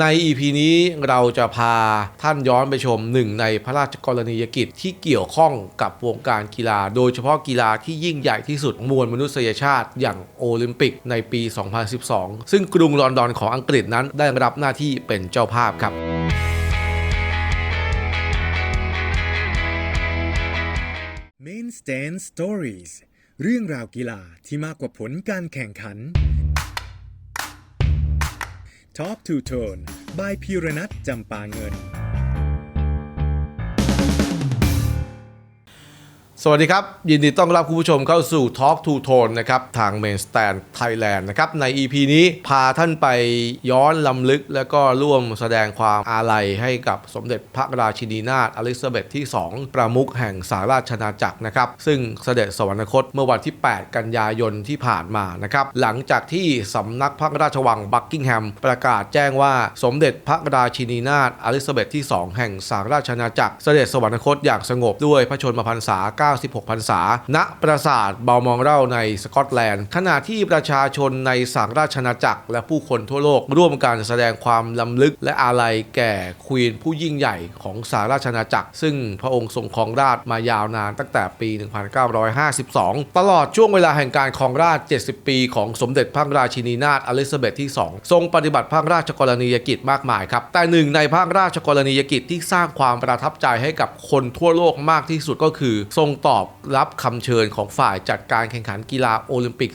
ใน EP นี้เราจะพาท่านย้อนไปชมหนึ่งในพระราชกรณียกิจที่เกี่ยวข้องกับวงการกีฬา โดยเฉพาะกีฬาที่ยิ่งใหญ่ที่สุดมวลมนุษยชาติอย่างโอลิมปิกในปี 2012 ซึ่งกรุงลอนดอนของอังกฤษนั้นได้รับหน้าที่เป็นเจ้าภาพครับ Main Stand Stories เรื่องราวกีฬาที่มากกว่าผลการแข่งขัน Top to Tone by พีรนัทจำปาเงิน สวัสดีครับ ยินดีต้อนรับคุณผู้ชมเข้าสู่ Talk to Tone นะครับ ทาง Main Stand Thailand นะครับ ใน EP นี้พาท่านไปย้อนลำลึก แล้วก็ร่วมแสดงความอาลัยให้กับสมเด็จพระราชินีนาถอลิซาเบธที่ 2 ประมุขแห่งสหราชอาณาจักรนะครับ ซึ่งเสด็จสวรรคตเมื่อวันที่ 8 กันยายนที่ผ่านมานะครับ หลังจากที่สำนักพระราชวังบักกิงแฮมประกาศแจ้งว่าสมเด็จพระราชินีนาถอลิซาเบธที่ 2 แห่งสหราชอาณาจักร เสด็จสวรรคตอย่างสงบด้วยพระชนมพรรษา96พรรษา ณ ปราสาทเบลมองเร่าในสกอตแลนด์ ขณะที่ประชาชนในสหราชอาณาจักร และผู้คนทั่วโลก ร่วมกันแสดงความลำลึกและอาลัยแก่ควีนผู้ยิ่งใหญ่ของสหราชอาณาจักร ซึ่งพระองค์ทรงครองราชมายาวนานตั้งแต่ปี 1952 ตลอดช่วงเวลาแห่งการครองราช 70 ปีของสมเด็จพระราชินีนาถอลิซาเบธที่ 2 ทรงปฏิบัติพระราชกรณียกิจมากมายครับ แต่หนึ่งในพระราชกรณียกิจที่สร้างความประทับใจให้กับคนทั่วโลกมากที่สุดก็คือ ทรงตอบรับคำเชิญของฝ่ายจัดการแข่งขันกีฬาโอลิมปิก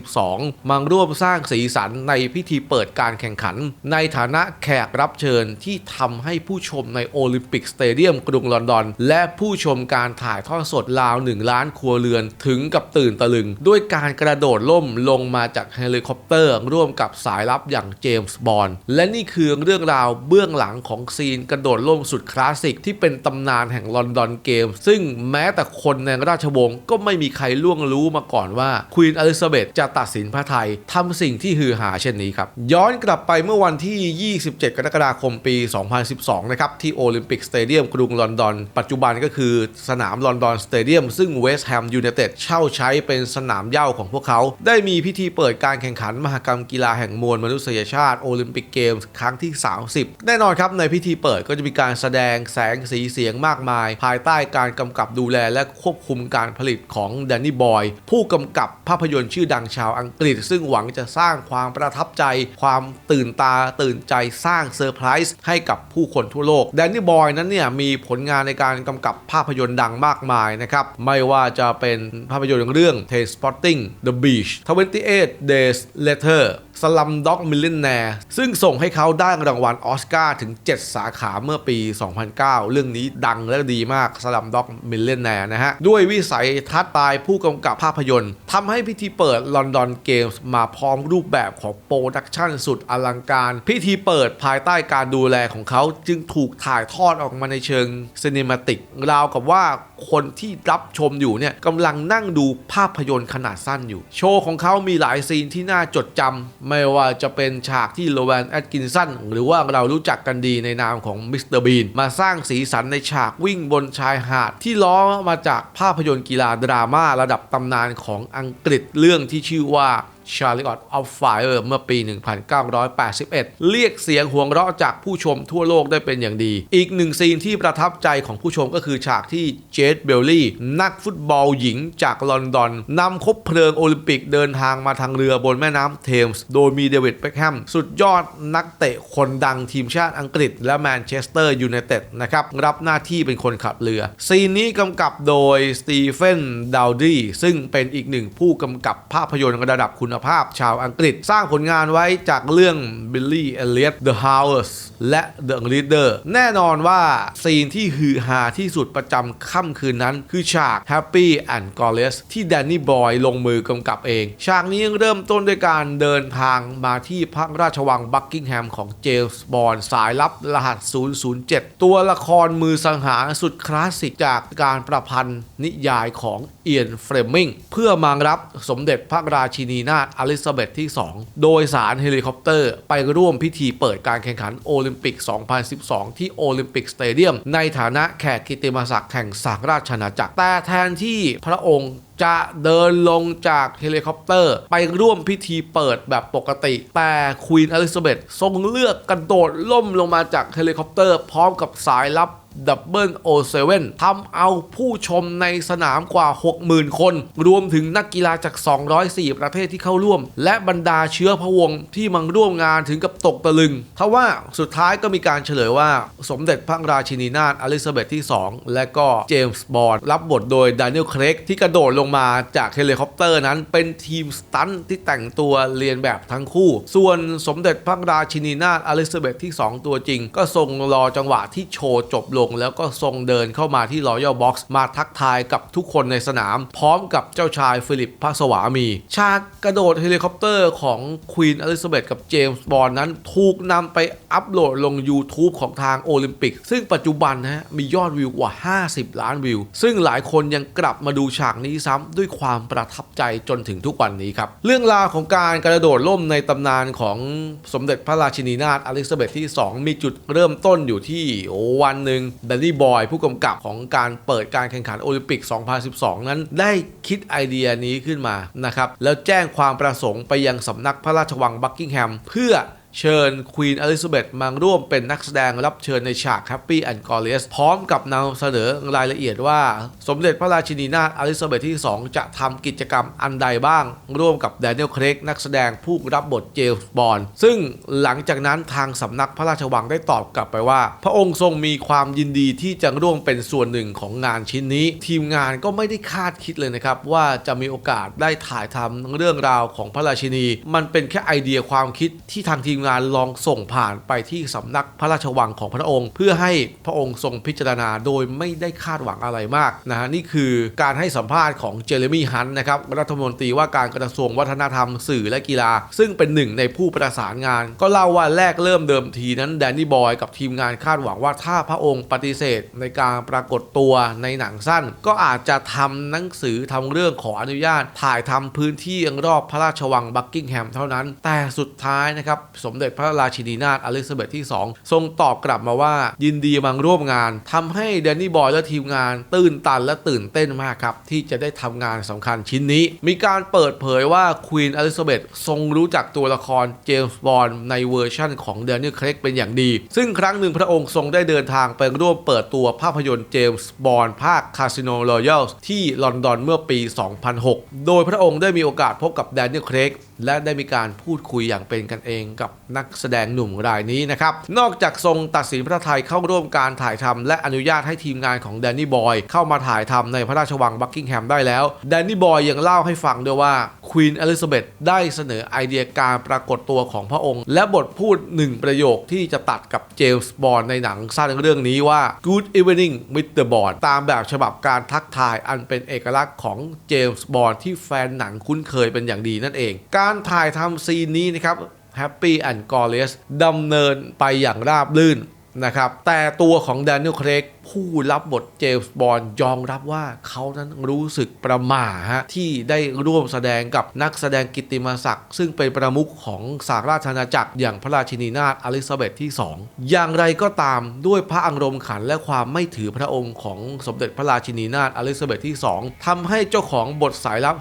2012 มาร่วมสร้างสีสันในพิธีเปิดการแข่งขัน ในฐานะแขกรับเชิญที่ทำให้ผู้ชมในโอลิมปิกสเตเดียมกรุงลอนดอน และผู้ชมการถ่ายทอดสดราว 1 ล้านครัวเรือนถึงกับตื่นตะลึง ด้วยการกระโดดล่มลงมาจากเฮลิคอปเตอร์ ร่วมกับสายลับอย่างเจมส์บอนด์และนี่คือเรื่องราวเบื้องหลังของซีนกระโดดล่มสุดคลาสสิกที่เป็นตำนานแห่งลอนดอนเกมซึ่งแม้แต่คนในราชวงศ์ก็ไม่มีใครล่วงรู้มาก่อนว่าควีนอลิซาเบธจะตัดสินพระไทยทำสิ่งที่ฮือหาเช่นนี้ครับ ย้อนกลับไปเมื่อวันที่ 27 กรกฎาคมปี 2012 นะครับ ที่โอลิมปิกสเตเดียมกรุงลอนดอน ปัจจุบันก็คือสนามลอนดอนสเตเดียมซึ่งเวสต์แฮมยูไนเต็ดเช่าใช้เป็นสนามเย้าของพวกเขา ได้มีพิธีเปิดการแข่งขันมหกรรมกีฬาแห่งมวลมนุษยชาติโอลิมปิกเกมส์ครั้งที่ 30 แน่นอนครับในพิธีเปิดก็จะมีการแสดงแสงสีเสียงมากมาย ภายใต้การกำกับดูแลและควบคุมการผลิตของแดนนี่บอยผู้กำกับภาพยนตร์ชื่อดังชาวอังกฤษ ซึ่งหวังจะสร้างความประทับใจ ความตื่นตาตื่นใจสร้างเซอร์ไพรส์ให้กับผู้คนทั่วโลกแดนนี่บอยนั้นเนี่ยมีผลงานในการกำกับภาพยนตร์ดังมากมายนะครับ ไม่ว่าจะเป็นภาพยนตร์เรื่อง Train Spotting The Beach 28 Days Later สลัมด็อกมิลเลนแนร์ซึ่งส่งให้เขาได้รางวัลออสการ์ถึง 7 สาขาเมื่อปี 2009 เรื่องนี้ดังและดีมากสลัมด็อกมิลเลนแนร์นะฮะ ด้วยวิสัยทัศน์ตายผู้กำกับภาพยนตร์ทำให้พิธีเปิดลอนดอนเกมส์มาพร้อมรูปแบบของโปรดักชันสุดอลังการ พิธีเปิดภายใต้การดูแลของเขาจึงถูกถ่ายทอดออกมาในเชิงซีนิมาติกราวกับว่าคนที่รับชมอยู่เนี่ยกำลังนั่งดูภาพยนตร์ขนาดสั้นอยู่ โชว์ของเขามีหลายซีนที่น่าจดจำไม่ว่าจะเป็นฉากที่โรแวนแอดกินสันหรือว่าเรารู้จักกันดีในนามของมิสเตอร์บีนมาสร้างสีสันในฉากวิ่งบนชายหาด ที่ล้อมาจากภาพยนตร์กีฬาดราม่าระดับตำนานของอังกฤษเรื่องที่ชื่อว่า Chariot of Fire เมื่อปี 1981 เรียกเสียงหัวเราะจากผู้ชมทั่วโลกได้เป็นอย่างดี อีกหนึ่งซีนที่ประทับใจของผู้ชมก็คือฉากที่เจดเบลลี่นักฟุตบอลหญิงจากลอนดอนนำคบเพลิงโอลิมปิกเดินทางมาทางเรือบนแม่น้ำเทมส์โดยมีเดวิดเบคแฮมสุดยอดนักเตะคนดังทีมชาติอังกฤษ และแมนเชสเตอร์ยูไนเต็ดนะครับรับหน้าที่เป็นคนขับเรือ ซีนนี้กำกับโดยสตีเฟนดาวดีซึ่งเป็นอีกหนึ่งผู้กำกับภาพยนตร์ระดับคุณภาพชาวอังกฤษ สร้างผลงานไว้จากเรื่อง Billy Elliot The House และ The Leader แน่นอนว่า ซีนที่ฮือฮาที่สุดประจำค่ำคืนนั้น คือฉาก Happy and g o l e s ที่แดนนี่บอยลงมือกำกับเอง ฉากนี้เริ่มต้นด้วยการเดินทางมาที่พระราชวังบักกิงแฮมของเจมส์บอนด์สายลับรหัส 007 ตัวละครมือสังหารสุดคลาสสิกจากการประพันธ์นิยายของ เอียนเฟรมิงเพื่อมารับสมเด็จพระราชินีนาถอลิซาเบธที่ 2 โดยสารเฮลิคอปเตอร์ ไปร่วมพิธีเปิดการแข่งขันโอลิมปิก 2012 ที่โอลิมปิกสเตเดียม ในฐานะแขกกิตติมศักดิ์แห่งสหราชอาณาจักร แต่แทนที่พระองค์จะเดินลงจากเฮลิคอปเตอร์ ไปร่วมพิธีเปิดแบบปกติ แต่ควีนอลิซาเบธทรงเลือกกระโดดล่มลงมาจากเฮลิคอปเตอร์ พร้อมกับสายลับ ดับเบิลโอเซเว่นทำเอาผู้ชมในสนามกว่า 60,000 คน รวมถึงนักกีฬาจาก 204 ประเทศที่เข้าร่วม และบรรดาเชื้อพระวงศ์ที่มาร่วมงานถึงกับตกตะลึงทว่าสุดท้ายก็มีการเฉลยว่าสมเด็จพระราชินีนาถอลิซาเบธที่ 2 และก็เจมส์บอนด์รับบทโดยดานิเอลเครกที่กระโดดลงมาจากเฮลิคอปเตอร์นั้นเป็นทีมสตันท์ที่แต่งตัวเรียนแบบทั้งคู่ ส่วนสมเด็จพระราชินีนาถอลิซาเบธที่ 2 ตัวจริง ก็ทรงรอจังหวะที่โชว์จบลงแล้วก็ทรงเดินเข้ามาที่รอยัลบ็อกซ์มาทักทายกับทุกคนในสนาม พร้อมกับเจ้าชายฟิลิปพระสวามี ฉากกระโดดเฮลิคอปเตอร์ของควีนอลิซาเบธกับเจมส์บอนนั้นถูกนำไปอัปโหลดลง YouTube ของทางโอลิมปิก ซึ่งปัจจุบันนะฮะมียอดวิวกว่า 50 ล้านวิว ซึ่งหลายคนยังกลับมาดูฉากนี้ซ้ำด้วยความประทับใจจนถึงทุกวันนี้ครับ เรื่องราวของการกระโดดล่มในตำนานของสมเด็จพระราชินีนาถอลิซาเบธที่ 2 มีจุดเริ่มต้นอยู่ที่วันหนึ่งแดนนี่บอยผู้กำกับของการเปิดการแข่งขันโอลิมปิก 2012 นั้นได้คิดไอเดียนี้ขึ้นมานะครับแล้วแจ้งความประสงค์ไปยังสำนักพระราชวังบักกิงแฮม เพื่อ เชิญควีนอลิซาเบธมาร่วมเป็นนักแสดงรับเชิญในฉาก Happy and Glorious พร้อมกับนำเสนอรายละเอียดว่า สมเด็จพระราชินีนาถอลิซาเบธที่ 2 จะทำกิจกรรมอันใดบ้าง ร่วมกับแดเนียลเครกนักแสดงผู้รับบทเจมส์บอนด์ซึ่งหลังจากนั้นทางสำนักพระราชวังได้ตอบกลับไปว่า พระองค์ทรงมีความยินดีที่จะร่วมเป็นส่วนหนึ่งของงานชิ้นนี้ ทีมงานก็ไม่ได้คาดคิดเลยนะครับ ว่าจะมีโอกาสได้ถ่ายทำเรื่องราวของพระราชินี มันเป็นแค่ไอเดียความคิดที่ทางทีมงานลองส่งผ่านไปที่สำนักพระราชวังของพระองค์ เพื่อให้พระองค์ทรงพิจารณาโดยไม่ได้คาดหวังอะไรมากนะฮะนี่คือการให้สัมภาษณ์ของเจเรมี่ฮันนะครับรัฐมนตรีว่าการกระทรวงวัฒนธรรมสื่อและกีฬา ซึ่งเป็นหนึ่งในผู้ประสานงาน ก็เล่าว่าแรกเริ่มเดิมทีนั้นแดนนี่บอยกับทีมงานคาดหวังว่าถ้าพระองค์ปฏิเสธในการปรากฏตัวในหนังสั้น ก็อาจจะทำหนังสือทำเรื่องขออนุญาต ถ่ายทำพื้นที่รอบพระราชวังบักกิงแฮมเท่านั้น แต่สุดท้ายนะครับสมเด็จพระราชินีนาถอลิซาเบธที่ 2 ทรงตอบกลับมาว่ายินดีมาร่วมงานทำให้แดนนี่บอยและทีมงาน ตื่นตันและตื่นเต้นมากครับ ที่จะได้ทำงานสำคัญชิ้นนี้ มีการเปิดเผยว่าควีนอลิซาเบธทรงรู้จักตัวละครเจมส์บอนด์ในเวอร์ชั่นของเดนนิลเครกเป็นอย่างดี ซึ่งครั้งหนึ่งพระองค์ทรงได้เดินทางไปร่วมเปิดตัวภาพยนตร์เจมส์บอนด์ภาคคาสิโนรอยัลที่ลอนดอนเมื่อปี 2006 โดยพระองค์ได้มีโอกาสพบกับแดเนียลเครก และได้มีการพูดคุยอย่างเป็นกันเองกับนักแสดงหนุ่มรายนี้นะครับ นอกจากทรงตัดสินพระไทยเข้าร่วมการถ่ายทำและอนุญาตให้ทีมงานของแดนนี่บอยเข้ามาถ่ายทำในพระราชวังบักกิงแฮมได้แล้วแดนนี่บอยยังเล่าให้ฟังด้วยว่า วีนอลิซาเบธได้เสนอไอเดียการปรากฏตัวของพระองค์ และบทพูดหนึ่งประโยคที่จะตัดกับเจมส์บอนด์ในหนังสั้นเรื่องนี้ว่า Good evening Mr. Bond ตามแบบฉบับการทักทายอันเป็นเอกลักษณ์ของเจมส์บอนด์ที่แฟนหนังคุ้นเคยเป็นอย่างดีนั่นเอง การถ่ายทำซีนนี้นะครับ Happy and Glorious ดำเนินไปอย่างราบรื่นนะครับ แต่ตัวของแดเนียล เครก ผู้รับบทเจมส์บอนด์ยอมรับว่าเขานั้นรู้สึกประหม่าฮะที่ได้ร่วมแสดงกับนักแสดงกิติมศักดิ์ซึ่งเป็นประมุขของสหราชอาณาจักรอย่างพระราชินีนาถอลิซาเบธที่ 2 อย่างไรก็ตามด้วยพระอารมณ์ขันและความไม่ถือพระองค์ของสมเด็จพระราชินีนาถอลิซาเบธที่ 2ทำให้เจ้าของบทสายลับ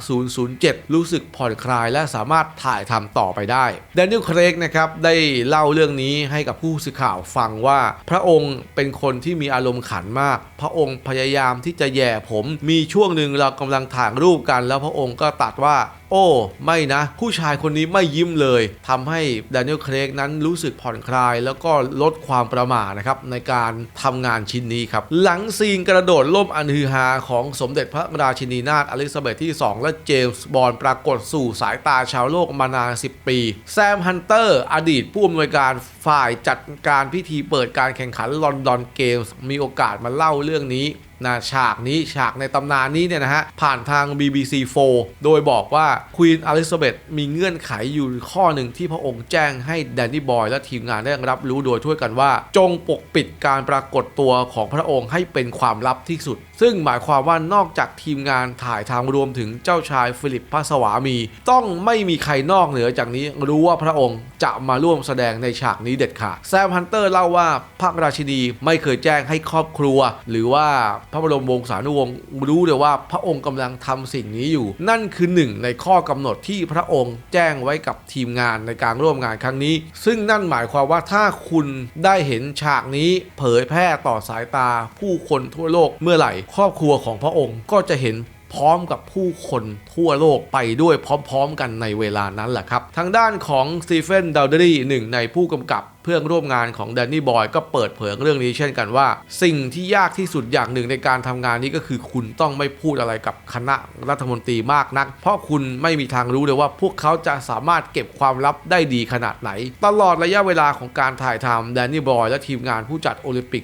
007 รู้สึกผ่อนคลายและสามารถถ่ายทำต่อไปได้แดเนียลเครกนะครับได้เล่าเรื่องนี้ให้กับผู้สื่อข่าวฟังว่าพระองค์เป็นคนที่มีอารมณ์ขันมาก พระองค์พยายามที่จะแย่ผม มีช่วงหนึ่งเรากำลังถ่ายรูปกัน แล้วพระองค์ก็ตัดว่าโอ้ ไม่นะ ผู้ชายคนนี้ไม่ยิ้มเลยทำให้แดเนียลเครกนั้นรู้สึกผ่อนคลาย แล้วก็ลดความประหม่านะครับในการทำงานชิ้นนี้ครับ หลังซีนกระโดดล่มอันฮือฮาของสมเด็จพระราชินีนาถอลิซาเบธที่ 2 และเจมส์บอนด์ปรากฏสู่สายตาชาวโลกมานาน 10 ปี แซมฮันเตอร์ อดีตผู้อำนวยการฝ่ายจัดการพิธีเปิดการแข่งขันลอนดอนเกมส์มีโอกาสมาเล่าเรื่องนี้นะฉากนี้ฉากในตำนานนี้เนี่ยนะฮะ ผ่านทาง BBC 4 โดยบอกว่าควีนอลิซาเบธมีเงื่อนไขอยู่ข้อหนึ่งที่พระองค์แจ้งให้แดนนี่บอยและทีมงานได้รับรู้โดยช่วยกันว่า จงปกปิดการปรากฏตัวของพระองค์ให้เป็นความลับที่สุดซึ่งหมายความว่านอกจากทีมงานถ่ายทำรวมถึงเจ้าชายฟิลิปพระสวามี ต้องไม่มีใครนอกเหนือจากนี้รู้ว่าพระองค์จะมาร่วมแสดงในฉากนี้เด็ดขาดแซมฮันเตอร์เล่าว่าพระราชินีไม่เคยแจ้งให้ครอบครัว หรือว่าพระบรมวงศานุวงศ์รู้เลยว่าพระองค์กำลังทำสิ่งนี้อยู่ นั่นคือหนึ่งในข้อกำหนดที่พระองค์แจ้งไว้กับทีมงานในการร่วมงานครั้งนี้ ซึ่งนั่นหมายความว่าถ้าคุณได้เห็นฉากนี้เผยแพร่ต่อสายตาผู้คนทั่วโลกเมื่อไหร่ครอบครัวของพระองค์ก็จะเห็นพร้อมกับผู้คนทั่วโลกไปด้วยพร้อมๆกันในเวลานั้นแหละครับ ทางด้านของสตีเฟนดาวเดอรี่หนึ่งในผู้กำกับ เพื่อนร่วมงานของแดนนี่บอยก็เปิดเผยเรื่องนี้เช่นกันว่า สิ่งที่ยากที่สุดอย่างหนึ่งในการทำงานนี้ก็คือคุณต้องไม่พูดอะไรกับคณะรัฐมนตรีมากนัก เพราะคุณไม่มีทางรู้เลยว่าพวกเขาจะสามารถเก็บความลับได้ดีขนาดไหน ตลอดระยะเวลาของการถ่ายทำแดนนี่บอยและทีมงานผู้จัดโอลิมปิก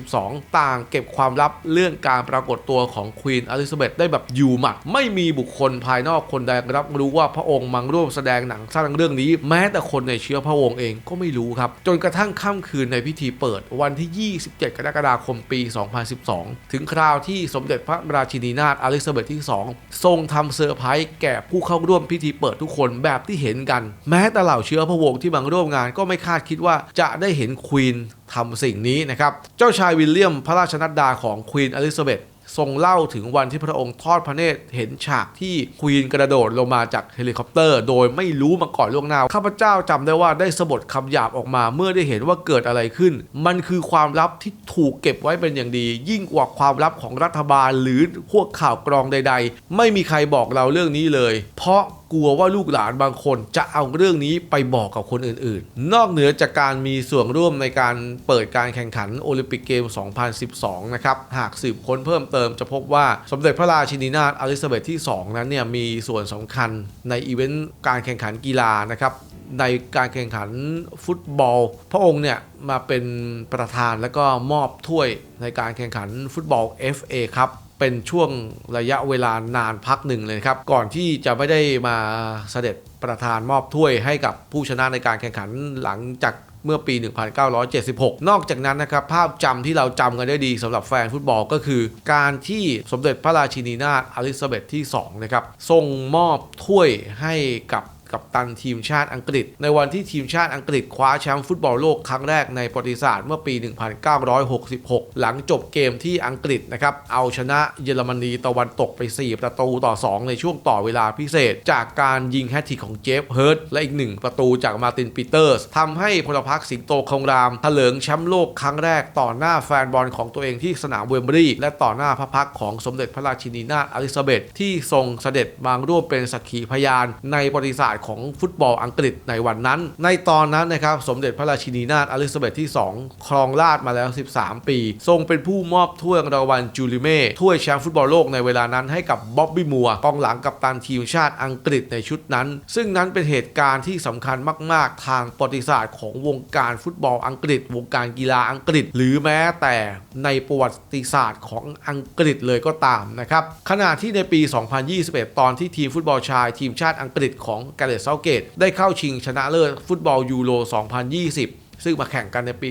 2012 ต่างเก็บความลับเรื่องการปรากฏตัวของควีนอลิซาเบธได้แบบอยู่หมัด ไม่มีบุคคลภายนอกคนใดรับรู้ว่าพระองค์มังร่วมแสดงหนังสร้างเรื่องนี้ แม้แต่คนในเชื้อพระวงศ์เองก็ไม่รู้ครับจนกระทั่งค่ำคืนในพิธีเปิดวันที่ 27 กรกฎาคมปี 2012 ถึงคราวที่สมเด็จพระราชินีนาถอลิซาเบธที่ 2 ทรงทำเซอร์ไพรส์แก่ผู้เข้าร่วมพิธีเปิดทุกคนแบบที่เห็นกัน แม้แต่เหล่าเชื้อพระวงศ์ที่มาร่วมงานก็ไม่คาดคิดว่าจะได้เห็นควีนทำสิ่งนี้นะครับ เจ้าชายวิลเลียมพระราชนัดดาของควีนอลิซาเบธ ทรงเล่าถึงวันที่พระองค์ทอดพระเนตรเห็นฉากที่ควีนกระโดดลงมาจากเฮลิคอปเตอร์ โดยไม่รู้มาก่อนล่วงหน้าข้าพเจ้าจำได้ว่าได้สะบดคำหยาบออกมาเมื่อได้เห็นว่าเกิดอะไรขึ้น มันคือความลับที่ถูกเก็บไว้เป็นอย่างดี ยิ่งกว่าความลับของรัฐบาลหรือพวกข่าวกรองใด ๆ ไม่มีใครบอกเราเรื่องนี้เลย เพราะ ลัวว่าลูกหลานบางคนจะเอาเรื่องนี้ไปบอกกับคนอื่นๆ นอกเหนือจากการมีส่วนร่วมในการเปิดการแข่งขันโอลิมปิกเกม 2012 นะครับ หากสืบค้นเพิ่มเติมจะพบว่าสมเด็จพระราชินีนาถอลิซาเบธที่ 2 นั้นเนี่ยมีส่วนสำคัญในอีเวนต์การแข่งขันกีฬานะครับในการแข่งขันฟุตบอล พระองค์เนี่ยมาเป็นประธานแล้วก็มอบถ้วยในการแข่งขันฟุตบอล FA ครับ เป็นช่วงระยะเวลานานพักหนึ่งเลยครับ ก่อนที่จะไม่ได้มาเสด็จประธานมอบถ้วยให้กับผู้ชนะในการแข่งขันหลังจากเมื่อปี 1976 นอกจากนั้นนะครับ ภาพจำที่เราจำกันได้ดีสำหรับแฟนฟุตบอลก็คือ การที่สมเด็จพระราชินีนาถอลิซาเบธที่ 2 นะครับทรงมอบถ้วยให้กับ กับตันทีมชาติอังกฤษ ในวันที่ทีมชาติอังกฤษคว้าแชมป์ฟุตบอลโลกครั้งแรกในประวัติศาสตร์เมื่อปี 1966 หลังจบเกมที่อังกฤษนะครับเอาชนะเยอรมนีตะวันตกไป 4 ประตูต่อ 2 ในช่วงต่อเวลาพิเศษ จากการยิงแฮตทริกของเจฟเฮิร์ตและอีกหนึ่งประตูจากมาตินปีเตอร์สทำให้พลพรรคสิงโตคงรามเถลิงแชมป์โลกครั้งแรกต่อหน้าแฟนบอลของตัวเองที่สนามเวมบรีและต่อหน้าพระพักของสมเด็จพระราชินีนาถอลิซาเบธที่ทรงเสด็จมาร่วมเป็นสักขีพยานในประวัติศาสตร์ของฟุตบอลอังกฤษในวันนั้น ในตอนนั้นนะครับสมเด็จพระราชินีนาถอลิซาเบธที่ 2 ครองราชมาแล้ว 13 ปี ทรงเป็นผู้มอบถ้วยรางวัลจูลิเม่ถ้วยแชมป์ฟุตบอลโลกในเวลานั้นให้กับบ๊อบบี้มัวกองหลังกัปตันทีมชาติอังกฤษในชุดนั้น ซึ่งนั้นเป็นเหตุการณ์ที่สำคัญมาก ๆ ทางประวัติศาสตร์ของวงการฟุตบอลอังกฤษ วงการกีฬาอังกฤษ หรือแม้แต่ในประวัติศาสตร์ของอังกฤษเลยก็ตามนะครับขณะที่ในปี 2021 ตอนที่ทีมฟุตบอลชาย ทีมชาติอังกฤษของแกเรตเซาเกตได้เข้าชิงชนะเลิศฟุตบอลยูโร 2020 ซึ่งมาแข่งกันในปี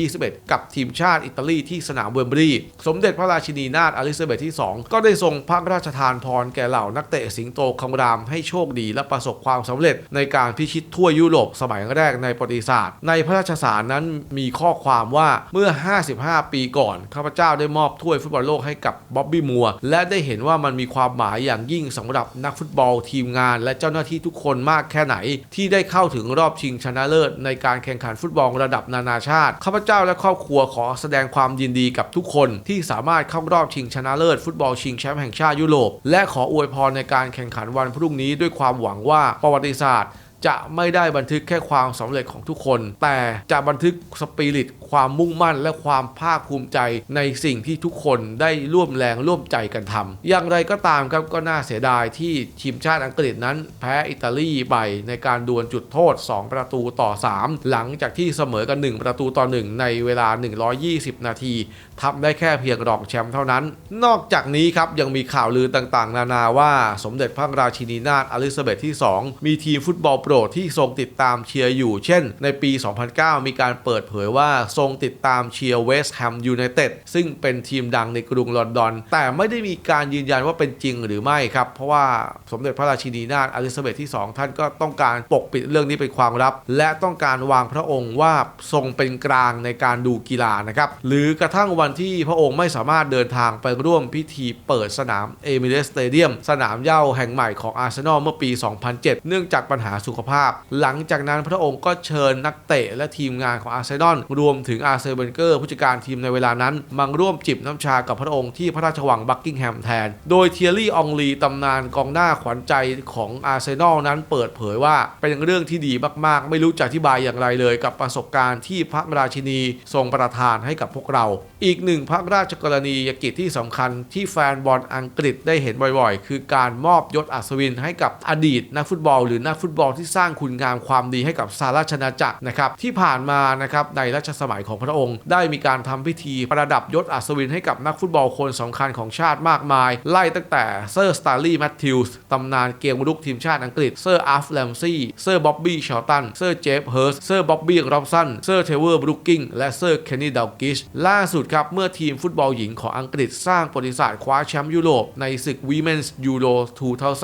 2021 กับทีมชาติอิตาลีที่สนามเวมบรีสมเด็จพระราชินีนาถอลิซาเบธที่ 2 ก็ได้ทรงพระราชทานพรแก่เหล่านักเตะสิงโตคำรามให้โชคดีและประสบความสำเร็จในการพิชิตทั่วยุโรปสมัยแรกในประวัติศาสตร์ ในพระราชสารนั้นมีข้อความว่าเมื่อ 55 ปีก่อนข้าพเจ้าได้มอบถ้วยฟุตบอลโลกให้กับบ๊อบบี้มัวและได้เห็นว่ามันมีความหมายอย่างยิ่งสำหรับนักฟุตบอลทีมงาน และเจ้าหน้าที่ทุกคนมากแค่ไหน ที่ได้เข้าถึงรอบชิงชนะเลิศในการแข่งขันฟุตบอลองระดับนานาชาติ ข้าพเจ้าและครอบครัวขอแสดงความยินดีกับทุกคนที่สามารถเข้ารอบชิงชนะเลิศฟุตบอลชิงแชมป์แห่งชาติยุโรป และขออวยพรในการแข่งขันวันพรุ่งนี้ด้วยความหวังว่าประวัติศาสตร์ จะไม่ได้บันทึกแค่ความสำเร็จของทุกคน แต่จะบันทึกสปิริตความมุ่งมั่น และความภาคภูมิใจในสิ่งที่ทุกคนได้ร่วมแรงร่วมใจกันทำอย่างไรก็ตามครับก็น่าเสียดายที่ทีมชาติอังกฤษนั้นแพ้อิตาลีไปในการดวลจุดโทษ 2 ประตูต่อ 3 หลังจากที่เสมอกัน 1 ประตูต่อ 1 ในเวลา 120 นาที ทำได้แค่เพียงรองแชมป์เท่านั้น นอกจากนี้ครับยังมีข่าวลือต่างๆ นานาว่าสมเด็จพระราชินีนาถอลิซาเบธที่ 2 มีทีมฟุตบอลโปรดที่ทรงติดตามเชียร์อยู่ เช่น ในปี 2009 มีการเปิดเผยว่าทรงติดตามเชียร์เวสต์แฮมยูไนเต็ดซึ่งเป็นทีมดังในกรุงลอนดอน แต่ไม่ได้มีการยืนยันว่าเป็นจริงหรือไม่ครับ เพราะว่าสมเด็จพระราชินีนาถอลิซาเบธที่ 2 ท่านก็ต้องการปกปิดเรื่องนี้เป็นความลับ และต้องการวางพระองค์ว่าทรงเป็นกลางในการดูกีฬานะครับหรือกระทั่งวันที่พระองค์ไม่สามารถเดินทางไปร่วมพิธีเปิดสนามเอมิเรสสเตเดียมสนามเย้าแห่งใหม่ของอาร์เซนอลเมื่อปี 2007 เนื่องจากปัญหาสุขภาพ หลังจากนั้นพระองค์ก็เชิญนักเตะและทีมงานของอาร์เซนอลรวมถึงอาร์เซเบนเกอร์ผู้จัดการทีมในเวลานั้นมาร่วมจิบน้ำชากับพระองค์ที่พระราชวังบักกิงแฮมแทน โดยเทียรี่อองลีตำนานกองหน้าขวัญใจของอาร์เซนอลนั้นเปิดเผยว่าเป็นเรื่องที่ดีมากๆ ไม่รู้จะอธิบายอย่างไรเลย กับประสบการณ์ที่พระราชินีทรงประทานให้กับพวกเรา อีกกหนึ่งพระราชกรณียกิจที่สำคัญที่แฟนบอลอังกฤษได้เห็นบ่อยๆ คือการมอบยศอัศวินให้กับอดีตนักฟุตบอล หรือนักฟุตบอลที่สร้างคุณงามความดีให้กับสาราชนาจักรนะครับที่ผ่านมานะครับในรัชสมัยของพระองค์ ได้มีการทำพิธีประดับยศอัศวินให้กับนักฟุตบอลคนสำคัญของชาติมากมาย ไล่ตั้งแต่เซอร์สตาร์ลีแมทธิวส์ตำนานเกมรุกทีมชาติอังกฤษเซอร์อาร์ฟแลมซี่เซอร์บ๊อบบี้ชอตันเซอร์เจฟเฮิร์สเซอร์บ๊อบบี้ร็อบสันเซอร์เทเวอร์บรุกกิงและเซอร์เคนนี่ดาวกิชล่าสุดครับเมื่อทีมฟุตบอลหญิงของอังกฤษสร้างประวัติศาสตร์คว้าแชมป์ยุโรปในศึก Women's Euro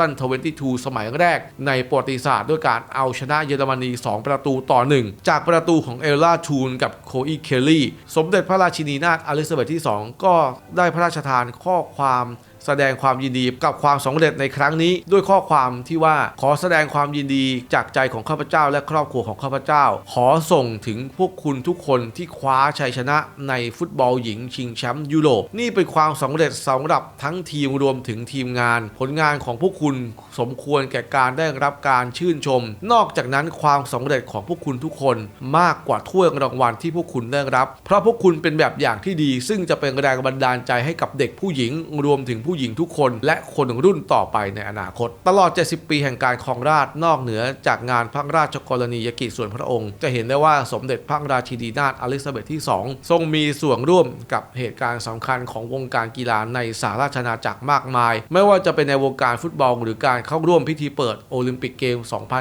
2022 สมัยแรก ในประวัติศาสตร์ด้วยการเอาชนะเยอรมนี 2 ประตูต่อ 1 จากประตูของเอลล่าทูนกับโคอีเคลลี่ สมเด็จพระราชินีนาถอลิซาเบธที่ 2 ก็ได้พระราชทานข้อความ แสดงความยินดีกับความสำเร็จในครั้งนี้ ด้วยข้อความที่ว่าขอแสดงความยินดีจากใจของข้าพเจ้า และครอบครัวของข้าพเจ้า ขอส่งถึงพวกคุณทุกคนที่คว้าชัยชนะในฟุตบอลหญิงชิงแชมป์ยุโรปนี่เป็นความสำเร็จสำหรับทั้งทีมรวมถึงทีมงาน ผลงานของพวกคุณสมควรแก่การได้รับการชื่นชม นอกจากนั้นความสำเร็จของพวกคุณทุกคนมากกว่าถ้วยรางวัลที่พวกคุณได้รับ เพราะพวกคุณเป็นแบบอย่างที่ดี ซึ่งจะเป็นแรงบันดาลใจให้กับเด็กผู้หญิงรวมถึงผูู้้หญิงทุกคน และคนรุ่นต่อไปในอนาคต ตลอด 70 ปีแห่งการครองราชนอกเหนือจากงานพระราชกรณียกิจส่วนพระองค์ จะเห็นได้ว่าสมเด็จพระราชินีนาถอลิซาเบธที่ 2 ทรงมีส่วนร่วมกับเหตุการณ์สำคัญของวงการกีฬาในสหราชอาณาจักรมากมาย ไม่ว่าจะเป็นในวงการฟุตบอลหรือการเข้าร่วมพิธีเปิดโอลิมปิกเกม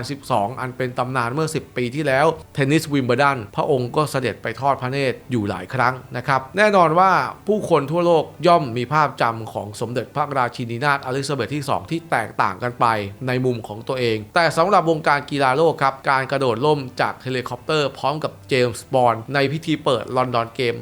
2012 อันเป็นตำนานเมื่อ 10 ปีที่แล้วเทนนิสวิมเบิลดันพระองค์ก็เสด็จไปทอดพระเนตรอยู่หลายครั้งนะครับแน่นอนว่าผู้คนทั่วโลกย่อมมีภาพจำของสมเด็จพระราชินีนาถอลิซาเบธที่ 2 ที่แตกต่างกันไปในมุมของตัวเอง แต่สำหรับวงการกีฬาโลกครับ การกระโดดล่มจากเฮลิคอปเตอร์พร้อมกับเจมส์บอนด์ในพิธีเปิดลอนดอนเกม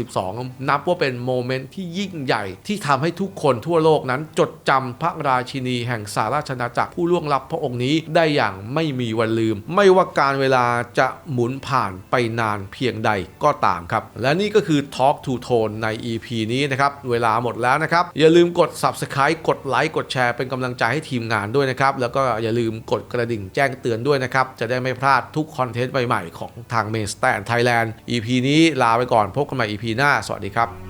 2012 นับว่าเป็นโมเมนต์ที่ยิ่งใหญ่ที่ทำให้ทุกคนทั่วโลกนั้นจดจำพระราชินีแห่งสาราชนาจักรผู้ล่วงลับพระองค์นี้ได้อย่างไม่มีวันลืม ไม่ว่าการเวลาจะหมุนผ่านไปนานเพียงใดก็ตามครับ และนี่ก็คือ Talk to Tone ใน EP นี้นะครับ เวลาหมดแล้วนะครับ อย่าลืมกด Subscribe กดไลค์กดแชร์เป็นกำลังใจให้ทีมงานด้วยนะครับ แล้วก็อย่าลืมกดกระดิ่งแจ้งเตือนด้วยนะครับ จะได้ไม่พลาดทุกคอนเทนต์ใหม่ๆของทาง Main Stand Thailand EP นี้ลาไปก่อนพบกันใหม่ EP หน้า สวัสดีครับ